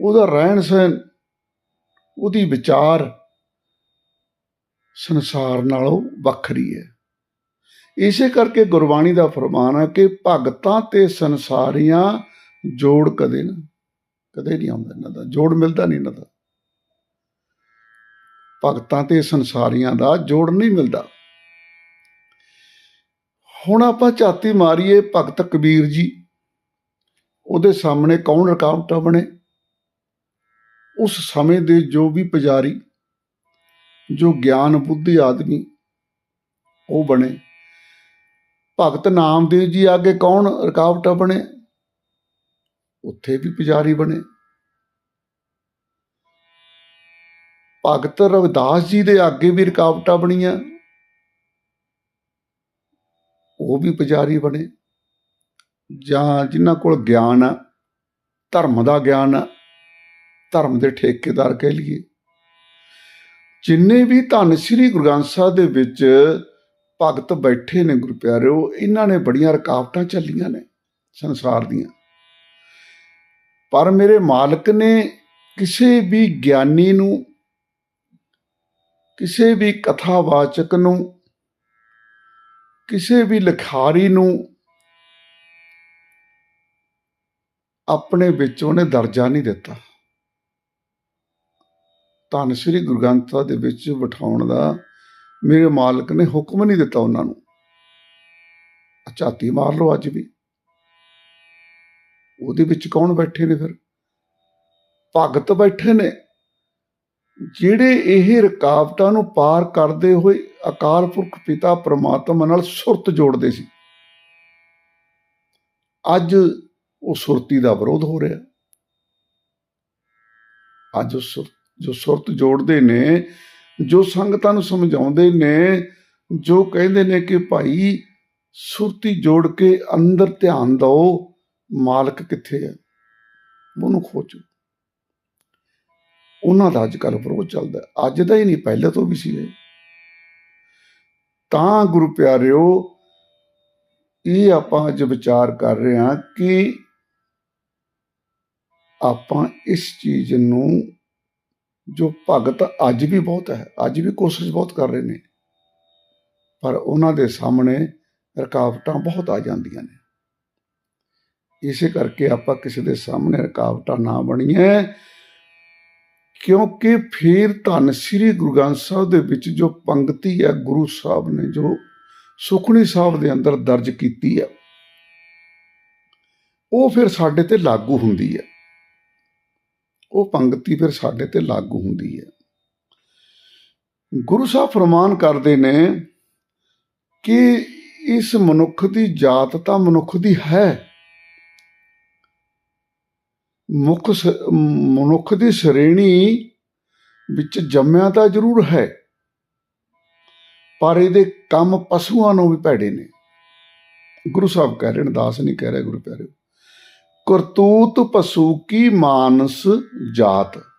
ਉਹਦਾ ਰਹਿਣ ਸਹਿਣ, ਉਹਦੀ ਵਿਚਾਰ ਸੰਸਾਰ ਨਾਲੋਂ ਵੱਖਰੀ ਹੈ। ਇਸੇ ਕਰਕੇ ਗੁਰਬਾਣੀ ਦਾ ਫਰਮਾਨ ਹੈ ਕਿ ਭਗਤਾਂ ਤੇ ਸੰਸਾਰੀਆਂ ਜੋੜ ਕਦੇ ਨਾ, ਕਦੇ ਨਹੀਂ ਆਉਂਦਾ ਇਹਨਾਂ ਦਾ, ਜੋੜ ਮਿਲਦਾ ਨਹੀਂ ਇਹਨਾਂ ਦਾ। ਭਗਤਾਂ ਤੇ ਸੰਸਾਰੀਆਂ ਦਾ ਜੋੜ ਨਹੀਂ ਮਿਲਦਾ। ਹੁਣ ਆਪਾਂ ਝਾਤੀ ਮਾਰੀਏ ਭਗਤ ਕਬੀਰ ਜੀ, ਉਹਦੇ ਸਾਹਮਣੇ ਕੌਣ ਰੁਕਾਵਟਾਂ ਬਣੇ? ਉਸ ਸਮੇਂ ਦੇ ਜੋ ਵੀ ਪੁਜਾਰੀ, ਜੋ ਗਿਆਨ ਬੁੱਧੀ ਆਦਮੀ, ਉਹ ਬਣੇ। ਭਗਤ ਨਾਮਦੇਵ ਜੀ ਅੱਗੇ ਕੌਣ ਰੁਕਾਵਟਾਂ ਬਣੇ? ਉੱਥੇ ਵੀ ਪੁਜਾਰੀ ਬਣੇ। ਭਗਤ ਰਵਿਦਾਸ ਜੀ ਦੇ ਅੱਗੇ ਵੀ ਰੁਕਾਵਟਾਂ ਬਣੀਆਂ। ਉਹ ਵੀ ਪੁਜਾਰੀ ਬਣੇ। ਜਾਂ ਜਿਨ੍ਹਾਂ ਕੋਲ ਗਿਆਨ ਆ, ਧਰਮ ਦਾ ਗਿਆਨ ਆ ਧਰਮ ਦੇ ਠੇਕੇਦਾਰ ਕਹਿ ਲਈਏ। ਜਿੰਨੇ ਵੀ ਧੰਨ ਸ੍ਰੀ ਗੁਰੂ ਗ੍ਰੰਥ ਸਾਹਿਬ ਦੇ ਵਿੱਚ ਭਗਤ ਬੈਠੇ ਨੇ ਗੁਰੂ ਪਿਆਰਿਓ, ਇਹਨਾਂ ਨੇ ਬੜੀਆਂ ਰੁਕਾਵਟਾਂ ਚੱਲੀਆਂ ਨੇ ਸੰਸਾਰ ਦੀਆਂ। ਪਰ ਮੇਰੇ ਮਾਲਕ ਨੇ ਕਿਸੇ ਵੀ ਗਿਆਨੀ ਨੂੰ, ਕਿਸੇ ਵੀ ਕਥਾਵਾਚਕ ਨੂੰ, ਕਿਸੇ ਵੀ ਲਿਖਾਰੀ ਨੂੰ ਆਪਣੇ ਵਿੱਚ ਉਹਨੇ ਦਰਜਾ ਨਹੀਂ ਦਿੱਤਾ। ਧੰਨ ਸ੍ਰੀ ਗੁਰੂ ਗ੍ਰੰਥ ਸਾਹਿਬ ਦੇ ਵਿੱਚ ਬਿਠਾਉਣ ਦਾ ਮੇਰੇ ਮਾਲਕ ਨੇ ਹੁਕਮ ਨਹੀਂ ਦਿੱਤਾ ਉਹਨਾਂ ਨੂੰ। ਝਾਤੀ ਮਾਰ ਲਓ ਅੱਜ ਵੀ। ਉਹਦੇ ਵਿੱਚ ਕੌਣ ਬੈਠੇ ਨੇ ਫਿਰ? ਭਗਤ ਬੈਠੇ ਨੇ, ਜਿਹੜੇ ਇਹ ਰੁਕਾਵਟਾਂ ਨੂੰ ਪਾਰ ਕਰਦੇ ਹੋਏ ਅਕਾਲ ਪੁਰਖ ਪਿਤਾ ਪ੍ਰਮਾਤਮਾ ਨਾਲ ਸੁਰਤ ਜੋੜਦੇ ਸੀ। ਅੱਜ ਉਹ ਸੁਰਤੀ ਦਾ ਵਿਰੋਧ ਹੋ ਰਿਹਾ। ਅੱਜ ਉਹ ਸੁਰ ਜੋ ਸੁਰਤ ਜੋੜਦੇ ਨੇ, ਜੋ ਸੰਗਤਾਂ ਨੂੰ ਸਮਝਾਉਂਦੇ ਨੇ, ਜੋ ਕਹਿੰਦੇ ਨੇ ਕਿ ਭਾਈ ਸੁਰਤੀ ਜੋੜ ਕੇ ਅੰਦਰ ਧਿਆਨ ਦਿਓ, ਮਾਲਕ ਕਿੱਥੇ ਹੈ? ਉਹਨੂੰ ਖੋਜੋ। ਉਹਨਾਂ ਦਾ ਅੱਜ ਕੱਲ੍ਹ ਵਿਰੋਧ ਚੱਲਦਾ ਅੱਜ ਦਾ ਹੀ ਨਹੀਂ, ਪਹਿਲਾਂ ਤੋਂ ਵੀ ਸੀ ਇਹ। ਤਾਂ ਗੁਰੂ ਪਿਆਰਿਓ, ਇਹ ਆਪਾਂ ਅੱਜ ਵਿਚਾਰ ਕਰ ਰਹੇ ਹਾਂ ਕਿ ਆਪਾਂ ਇਸ ਚੀਜ਼ ਨੂੰ ਜੋ ਭਗਤ ਅੱਜ ਵੀ ਬਹੁਤ ਹੈ, ਅੱਜ ਵੀ ਕੋਸ਼ਿਸ਼ ਬਹੁਤ ਕਰ ਰਹੇ ਨੇ। ਪਰ ਉਹਨਾਂ ਦੇ ਸਾਹਮਣੇ ਰੁਕਾਵਟਾਂ ਬਹੁਤ ਆ ਜਾਂਦੀਆਂ ਨੇ। ਇਸੇ ਕਰਕੇ ਆਪਾਂ ਕਿਸੇ ਦੇ ਸਾਹਮਣੇ ਰੁਕਾਵਟਾਂ ਨਾ ਬਣੀਏ, ਕਿਉਂਕਿ ਫਿਰ ਧੰਨ ਸ੍ਰੀ ਗੁਰੂ ਗ੍ਰੰਥ ਸਾਹਿਬ ਦੇ ਵਿੱਚ ਜੋ ਪੰਕਤੀ ਹੈ ਗੁਰੂ ਸਾਹਿਬ ਨੇ, ਜੋ ਸੁਖਣੀ ਸਾਹਿਬ ਦੇ ਅੰਦਰ ਦਰਜ ਕੀਤੀ ਹੈ, ਉਹ ਫਿਰ ਸਾਡੇ ਤੇ ਲਾਗੂ ਹੁੰਦੀ ਹੈ। ਉਹ ਪੰਕਤੀ ਫਿਰ ਸਾਡੇ ਤੇ ਲਾਗੂ ਹੁੰਦੀ ਹੈ। ਗੁਰੂ ਸਾਹਿਬ ਫਰਮਾਨ ਕਰਦੇ ਨੇ ਕਿ ਇਸ ਮਨੁੱਖ ਦੀ ਜਾਤ ਤਾਂ ਮਨੁੱਖ ਦੀ ਹੈ। ਮੁੱਖ ਮਨੁੱਖ ਦੀ ਸ਼੍ਰੇਣੀ ਵਿੱਚ ਜੰਮਿਆ ਤਾਂ ਜ਼ਰੂਰ ਹੈ, ਪਰ ਇਹਦੇ ਕੰਮ ਪਸ਼ੂਆਂ ਨੂੰ ਵੀ ਭੈੜੇ ਨੇ। ਗੁਰੂ ਸਾਹਿਬ ਕਹਿ ਰਹੇ ਨੇ ਦਾਸ ਨਹੀਂ ਕਹਿ ਰਹੇ ਗੁਰੂ ਪਿਆਰੇ ਕਰਤੂਤ ਪਸ਼ੂ ਕੀ ਮਾਨਸ ਜਾਤ।